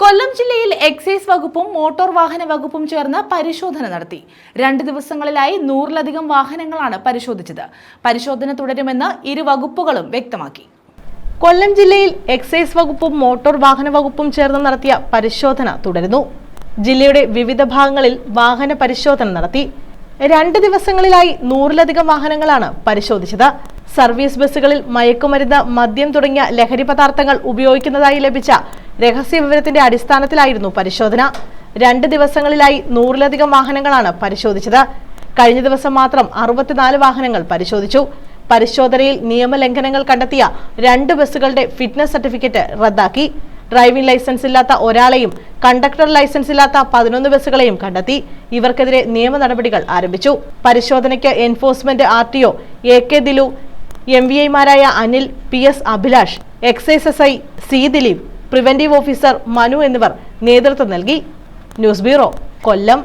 കൊല്ലം ജില്ലയിൽ എക്സൈസ് വകുപ്പും മോട്ടോർ വാഹന വകുപ്പും ചേർന്ന് പരിശോധന നടത്തി. രണ്ട് ദിവസങ്ങളിലായി നൂറിലധികം വാഹനങ്ങളാണ് പരിശോധിച്ചത്. പരിശോധന തുടരുമെന്ന് ഇരു വകുപ്പുകളും വ്യക്തമാക്കി. കൊല്ലം ജില്ലയിൽ എക്സൈസ് വകുപ്പും മോട്ടോർ വാഹന വകുപ്പും ചേർന്ന് നടത്തിയ പരിശോധന തുടരുന്നു. ജില്ലയുടെ വിവിധ ഭാഗങ്ങളിൽ വാഹന പരിശോധന നടത്തി. രണ്ട് ദിവസങ്ങളിലായി നൂറിലധികം വാഹനങ്ങളാണ് പരിശോധിച്ചത്. സർവീസ് ബസ്സുകളിൽ മയക്കുമരുന്ന് മദ്യം തുടങ്ങിയ ലഹരി പദാർത്ഥങ്ങൾ ഉപയോഗിക്കുന്നതായി ലഭിച്ച രഹസ്യ വിവരത്തിന്റെ അടിസ്ഥാനത്തിലായിരുന്നു പരിശോധന. രണ്ട് ദിവസങ്ങളിലായി നൂറിലധികം വാഹനങ്ങളാണ് പരിശോധിച്ചത്. കഴിഞ്ഞ ദിവസം മാത്രം അറുപത്തിനാല് വാഹനങ്ങൾ പരിശോധിച്ചു. പരിശോധനയിൽ നിയമലംഘനങ്ങൾ കണ്ടെത്തിയ രണ്ട് ബസ്സുകളുടെ ഫിറ്റ്നസ് സർട്ടിഫിക്കറ്റ് റദ്ദാക്കി. ഡ്രൈവിംഗ് ലൈസൻസ് ഇല്ലാത്ത ഒരാളെയും കണ്ടക്ടർ ലൈസൻസ് ഇല്ലാത്ത പതിനൊന്ന് ബസ്സുകളെയും കണ്ടെത്തി. ഇവർക്കെതിരെ നിയമ നടപടികൾ ആരംഭിച്ചു. പരിശോധനയ്ക്ക് enforcement R T O A K Dilu M V ഐമാരായ Anil P S Abhilash excise S I C Dileep preventive officer Manu എന്നിവർ നേതൃത്വം നൽകി. News bureau Kollam.